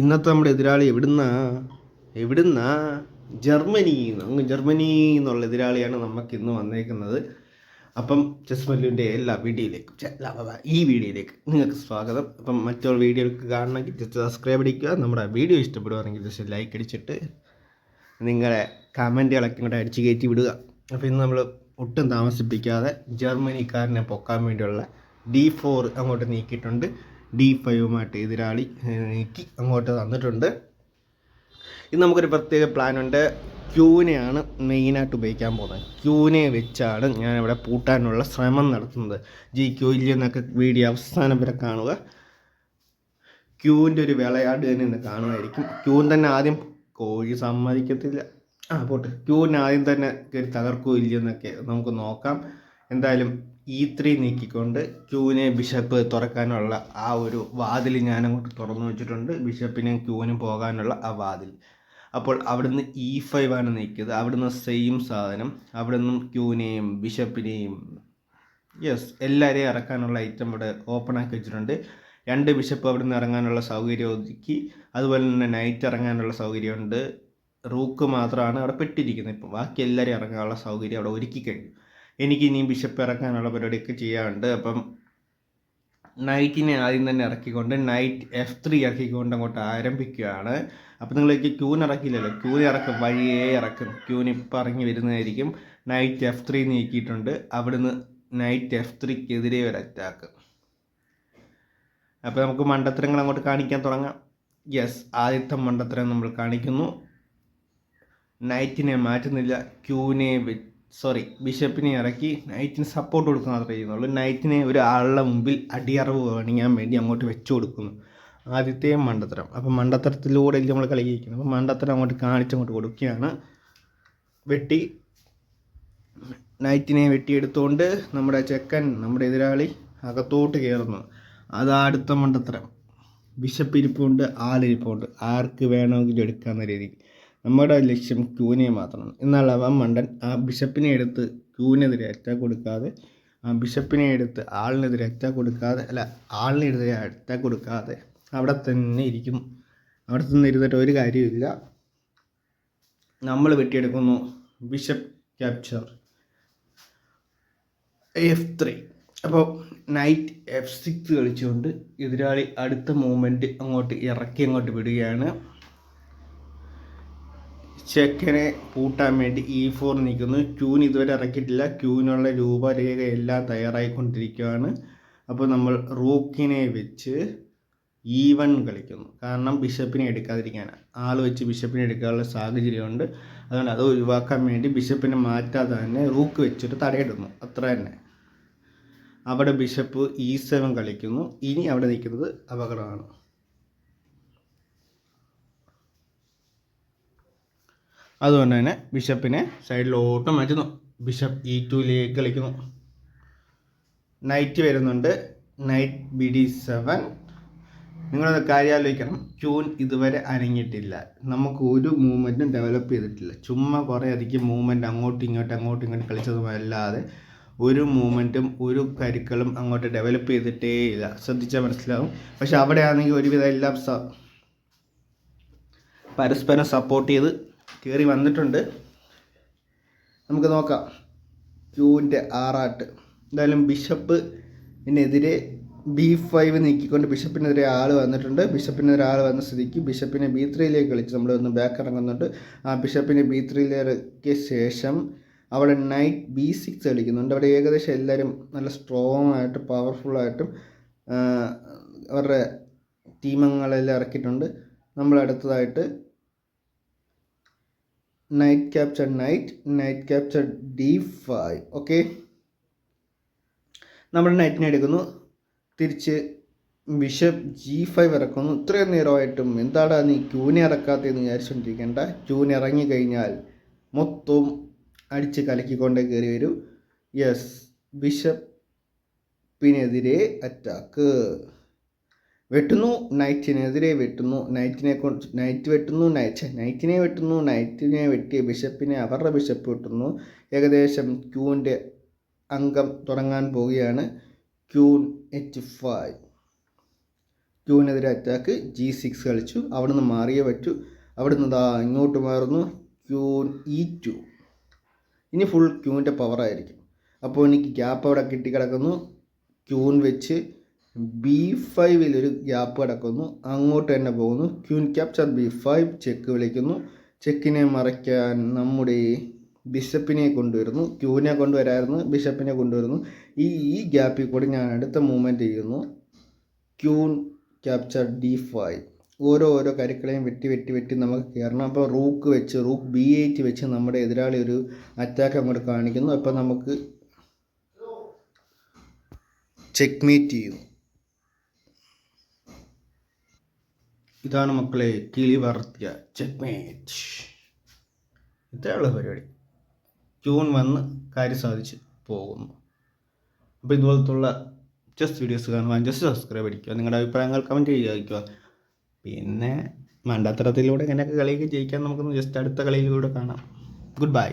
ഇന്നത്തെ നമ്മുടെ എതിരാളി എവിടുന്നാ? എവിടുന്നാ? ജർമ്മനി അങ്ങ് ജർമ്മനി എന്നുള്ള എതിരാളിയാണ് നമുക്ക് ഇന്ന് വന്നേക്കുന്നത്. അപ്പം ചെസ് മല്ലുവിന്റെ എല്ലാ വീഡിയോയിലേക്കും ഈ വീഡിയോയിലേക്ക് നിങ്ങൾക്ക് സ്വാഗതം. അപ്പം മറ്റുള്ള വീഡിയോകൾക്ക് കാണണമെങ്കിൽ ജസ്റ്റ് സബ്സ്ക്രൈബ് അടിക്കുക. നമ്മുടെ വീഡിയോ ഇഷ്ടപ്പെടുവാണെങ്കിൽ ജസ്റ്റ് ലൈക്ക് അടിച്ചിട്ട് നിങ്ങളെ കമന്റുകളൊക്കെ ഇങ്ങോട്ട് അടിച്ച് കയറ്റി വിടുക. അപ്പോൾ ഇന്ന് നമ്മൾ ഒട്ടും താമസിപ്പിക്കാതെ ജർമ്മനിക്കാരനെ പൊക്കാൻ വേണ്ടിയുള്ള ഡി ഫോർ അങ്ങോട്ട് നീക്കിയിട്ടുണ്ട്. ഡി ഫൈവുമായിട്ട് എതിരാളി നീക്കി അങ്ങോട്ട് തന്നിട്ടുണ്ട്. ഇന്ന് നമുക്കൊരു പ്രത്യേക പ്ലാനുണ്ട് ക്യൂവിനെയാണ് മെയിനായിട്ട് ഉപയോഗിക്കാൻ പോകുന്നത്. ക്യൂവിനെ വെച്ചാണ് ഞാൻ ഇവിടെ പൂട്ടാനുള്ള ശ്രമം നടത്തുന്നത്. ജി ക്യൂ ഇല്ലെന്നൊക്കെ വീഡിയോ അവസാനം വരെ കാണുക. ക്യൂവിന്റെ ഒരു വിളയാട് തന്നെ ഇന്ന് കാണുമായിരിക്കും. ക്യൂൻ തന്നെ ആദ്യം കോഴി സമ്മതിക്കത്തില്ല. ആ പോട്ടെ. ക്യൂവിന് ആദ്യം തന്നെ കയറി തകർക്കോ ഇല്ലയെന്നൊക്കെ നമുക്ക് നോക്കാം. എന്തായാലും ഇ ത്രീ നീക്കിക്കൊണ്ട് ക്യൂവിനെ ബിഷപ്പ് തുറക്കാനുള്ള ആ ഒരു വാതിൽ ഞാൻ അങ്ങോട്ട് തുറന്നു വെച്ചിട്ടുണ്ട്. ബിഷപ്പിനും ക്യൂവിനും പോകാനുള്ള ആ വാതിൽ അപ്പോൾ അവിടുന്ന് ഇ ഫൈവ് ആണ് നീക്കിയത്. അവിടുന്ന് സെയിം സാധനം. അവിടുന്ന് ക്യൂവിനെയും ബിഷപ്പിനെയും യെസ് എല്ലാവരെയും ഇറക്കാനുള്ള ഐറ്റം ഇവിടെ ഓപ്പൺ ആക്കി വെച്ചിട്ടുണ്ട്. രണ്ട് ബിഷപ്പ് അവിടെ നിന്ന് ഇറങ്ങാനുള്ള സൗകര്യം ഒതുക്കി. അതുപോലെ തന്നെ നൈറ്റ് ഇറങ്ങാനുള്ള സൗകര്യമുണ്ട്. റൂക്ക് മാത്രമാണ് അവിടെ പെട്ടിരിക്കുന്നത്. ഇപ്പം ബാക്കി എല്ലാവരും ഇറങ്ങാനുള്ള സൗകര്യം അവിടെ ഒരുക്കി കഴിഞ്ഞു. എനിക്ക് ഇനിയും ബിഷപ്പ് ഇറക്കാനുള്ള പരിപാടിയൊക്കെ ചെയ്യാറുണ്ട് അപ്പം നൈറ്റിനെ ആദ്യം തന്നെ ഇറക്കിക്കൊണ്ട് നൈറ്റ് എഫ് ത്രീ ഇറക്കിക്കൊണ്ട് അങ്ങോട്ട് ആരംഭിക്കുകയാണ്. അപ്പം നിങ്ങൾക്ക് ക്യൂൻ ഇറക്കില്ലല്ലോ? ക്യൂൻ ഇറക്കും വഴിയേ ഇറക്കും. ക്യൂൻ ഇപ്പം ഇറങ്ങി വരുന്നതായിരിക്കും. നൈറ്റ് എഫ് ത്രീ നീക്കിയിട്ടുണ്ട്. അവിടുന്ന് നൈറ്റ് എഫ് ത്രീക്കെതിരെ ഒരു അറ്റാക്ക് അപ്പോൾ നമുക്ക് മണ്ടത്തരങ്ങൾ അങ്ങോട്ട് കാണിക്കാൻ തുടങ്ങാം. യെസ് ആദ്യത്തെ മണ്ടത്തരം നമ്മൾ കാണിക്കുന്നു. നൈറ്റിനെ മാറ്റുന്നില്ല. ക്യൂവിനെ സോറി ബിഷപ്പിനെ ഇറക്കി നൈറ്റിന് സപ്പോർട്ട് കൊടുക്കുക മാത്രമേ ചെയ്യുന്നുള്ളൂ. നൈറ്റിനെ ഒരു ആളുടെ മുമ്പിൽ അടിയറവ് കാണിക്കാൻ വേണ്ടി അങ്ങോട്ട് വെച്ചു കൊടുക്കുന്നു. ആദ്യത്തെ മണ്ടത്തരം. അപ്പം മണ്ടത്തരത്തിലൂടെ നമ്മൾ കളിക്കുന്നത് അപ്പം മണ്ടത്തരം അങ്ങോട്ട് കാണിച്ചങ്ങോട്ട് കൊടുക്കുകയാണ്. വെട്ടി നൈറ്റിനെ വെട്ടിയെടുത്തുകൊണ്ട് നമ്മുടെ ചെക്കൻ നമ്മുടെ എതിരാളി അകത്തോട്ട് കയറുന്നു. അതാ അടുത്ത മണ്ടത്തരം. ബിഷപ്പ് ഇരിപ്പുണ്ട് ആളിരിപ്പുണ്ട്. ആർക്ക് വേണമെങ്കിലും എടുക്കാവുന്ന രീതിക്ക് നമ്മുടെ ലക്ഷ്യം ക്യൂനെ മാത്രമാണ്. എന്നാൽ അവൻ മണ്ടൻ ആ ബിഷപ്പിനെ എടുത്ത് ക്യൂവിനെതിരെ അറ്റാക്ക് കൊടുക്കാതെ ആ ബിഷപ്പിനെ എടുത്ത് ആളിനെതിരെ അറ്റാക്ക് കൊടുക്കാതെ അല്ല ആളിനെതിരെ അറ്റാക്ക് കൊടുക്കാതെ അവിടെ തന്നെ ഇരിക്കും. അവിടെ തന്നെ ഇരുന്നിട്ട് ഒരു കാര്യമില്ല നമ്മൾ വെട്ടിയെടുക്കുന്നു ബിഷപ്പ് ക്യാപ്ചർ എഫ് ത്രീ അപ്പോൾ നൈറ്റ് എഫ് സിക്സ് കളിച്ചുകൊണ്ട് എതിരാളി അടുത്ത മൂമെന്റ് അങ്ങോട്ട് ഇറക്കി അങ്ങോട്ട് വിടുകയാണ്. ചെക്കനെ പൂട്ടാൻ വേണ്ടി ഇ ഫോർ നിൽക്കുന്നു. ക്യൂൻ ഇതുവരെ ഇറക്കിയിട്ടില്ല. ക്യൂവിനുള്ള രൂപരേഖ എല്ലാം തയ്യാറായിക്കൊണ്ടിരിക്കുകയാണ്. അപ്പോൾ നമ്മൾ റൂക്കിനെ വെച്ച് ഇ വൺ കളിക്കുന്നു. കാരണം ബിഷപ്പിനെ എടുക്കാതിരിക്കാനാണ്. ആൾ വെച്ച് ബിഷപ്പിനെ എടുക്കാനുള്ള സാഹചര്യമുണ്ട്. അതുകൊണ്ട് അത് ഒഴിവാക്കാൻ വേണ്ടി ബിഷപ്പിനെ മാറ്റാതെ തന്നെ റൂക്ക് വെച്ചിട്ട് തടയിടുന്നു. അത്ര തന്നെ. അവിടെ ബിഷപ്പ് ഇ സെവൻ കളിക്കുന്നു. ഇനി അവിടെ നിൽക്കുന്നത് അപകടമാണ്. അതുകൊണ്ട് തന്നെ ബിഷപ്പിനെ സൈഡിലോട്ട് മാറ്റുന്നു. ബിഷപ്പ് ഇ ടുയിലേക്ക് കളിക്കുന്നു. നൈറ്റ് വരുന്നുണ്ട്. നൈറ്റ് ബി ഡി സെവൻ നിങ്ങളത് കാര്യാലോചിക്കണം ക്യൂൻ ഇതുവരെ അനങ്ങിയിട്ടില്ല. നമുക്ക് ഒരു മൂവ്മെന്റും ഡെവലപ്പ് ചെയ്തിട്ടില്ല. ചുമ്മാ കുറേ അധികം മൂവ്മെന്റ് അങ്ങോട്ടും ഇങ്ങോട്ടും അങ്ങോട്ടും ഇങ്ങോട്ടും കളിച്ചതുമല്ലാതെ ഒരു മൂവ്മെന്റും ഒരു കരുക്കളും അങ്ങോട്ട് ഡെവലപ്പ് ചെയ്തിട്ടേ ഇല്ല. ശ്രദ്ധിച്ചാൽ മനസ്സിലാവും. പക്ഷെ അവിടെ ആണെങ്കിൽ ഒരുവിധം എല്ലാം പരസ്പരം സപ്പോർട്ട് ചെയ്ത് കയറി വന്നിട്ടുണ്ട്. നമുക്ക് നോക്കാം. ക്യൂവിന്റെ ആറാട്ട്. എന്തായാലും ബിഷപ്പ് ഇതിനെതിരെ ബി ഫൈവ് നീക്കിക്കൊണ്ട് ബിഷപ്പിനെതിരെ ആൾ വന്നിട്ടുണ്ട്. ബിഷപ്പിനെതിരെ ആൾ വന്ന സ്ഥിതിക്ക് ബിഷപ്പിനെ ബി ത്രീയിലേക്ക് കളിച്ച് നമ്മൾ ഒന്ന് ബാക്ക് ഇറങ്ങുന്നുണ്ട് ആ ബിഷപ്പിനെ ബി ത്രീയിലേക്ക് ശേഷം അവിടെ നൈറ്റ് ബി സിക്സ് കളിക്കുന്നുണ്ട്. അവിടെ ഏകദേശം എല്ലാവരും നല്ല സ്ട്രോങ് ആയിട്ട് പവർഫുള്ളായിട്ടും അവരുടെ ടീമങ്ങളെല്ലാം ഇറക്കിയിട്ടുണ്ട്. നമ്മൾ അടുത്തതായിട്ട് capture knight knight capture D five okay നമ്മൾ നൈറ്റിനെ എടുക്കുന്നു. തിരിച്ച് ബിഷപ്പ് ജി ഫൈവ് ഇറക്കുന്നു. ഇത്രയും നേരമായിട്ടും എന്താടാ നീ ക്യൂനെ ഇറക്കാത്തതെന്ന് വിചാരിച്ചുകൊണ്ടിരിക്കേണ്ട ഇറങ്ങി കഴിഞ്ഞാൽ മൊത്തവും അടിച്ച് കലക്കിക്കൊണ്ടേ കയറി വരും. യെസ് ബിഷപ്പിനെതിരെ അറ്റാക്ക് വെട്ടുന്നു നൈറ്റിനെതിരെ വെട്ടുന്നു നൈറ്റിനെ കൊണ്ട് നൈറ്റ് വെട്ടുന്നു നൈറ്റ് നൈറ്റിനെ വെട്ടുന്നു നൈറ്റിനെ വെട്ടിയ ബിഷപ്പിനെ അവരുടെ ബിഷപ്പ് വെട്ടുന്നു. ഏകദേശം ക്യൂവിന്റെ അംഗം തുടങ്ങാൻ പോവുകയാണ് ക്യൂൻ എച്ച് ഫൈവ്. ക്യൂവിനെതിരെ അറ്റാക്ക് ജി സിക്സ് കളിച്ചു അവിടെ നിന്ന് മാറിയേ പറ്റൂ. അവിടെ നിന്ന് ദാ ഇങ്ങോട്ട് മാറുന്നു ക്യൂൻ ഇ ടു. ഇനി ഫുൾ ക്യൂവിന്റെ പവറായിരിക്കും അപ്പോൾ എനിക്ക് ഗ്യാപ്പ് അവിടെ കിട്ടിക്കിടക്കുന്നു. ക്യൂൻ വെച്ച് ബി ഫൈവിൽ ഒരു ഗ്യാപ്പ് കിടക്കുന്നു. അങ്ങോട്ട് തന്നെ പോകുന്നു. Queen capture B five check വിളിക്കുന്നു. ചെക്കിനെ മറയ്ക്കാൻ നമ്മുടെ ബിഷപ്പിനെ കൊണ്ടുവരുന്നു. ക്യൂവിനെ കൊണ്ടുവരായിരുന്നു. ബിഷപ്പിനെ കൊണ്ടുവരുന്നു. ഈ ഈ ഗ്യാപ്പിൽ കൂടി ഞാൻ അടുത്ത മൂവ്മെന്റ് ചെയ്യുന്നു. ക്യൂൺ ക്യാപ്ചർ ഡി ഫൈവ് ഓരോ ഓരോ കരുക്കളെയും വെട്ടി വെട്ടി വെട്ടി നമുക്ക് കയറണം അപ്പോൾ റൂക്ക് വെച്ച് റൂക്ക് ബി എയ്റ്റ് വെച്ച് നമ്മുടെ എതിരാളി ഒരു അറ്റാക്ക് അങ്ങോട്ട് കാണിക്കുന്നു. അപ്പോൾ നമുക്ക് ചെക്ക് മീറ്റ് ചെയ്യുന്നു ഇതാണ് മക്കളെ കിളി വറുത്തിയ ചെക്ക് മേറ്റ് ഇത്രയുള്ള പരിപാടി. ജൂൺ വന്ന് കാര്യം സാധിച്ച് പോകുന്നു. അപ്പോൾ ഇതുപോലത്തുള്ള ജസ്റ്റ് വീഡിയോസ് കാണുവാൻ ജസ്റ്റ് സബ്സ്ക്രൈബ് അടിക്കുക നിങ്ങളുടെ അഭിപ്രായങ്ങൾ കമന്റ് ചെയ്യുക പിന്നെ മണ്ടാത്തരത്തിലൂടെ ഇങ്ങനെയൊക്കെ കളിയൊക്കെ ജയിക്കാൻ നമുക്കൊന്ന് ജസ്റ്റ് അടുത്ത കളിയിലൂടെ കാണാം. Good bye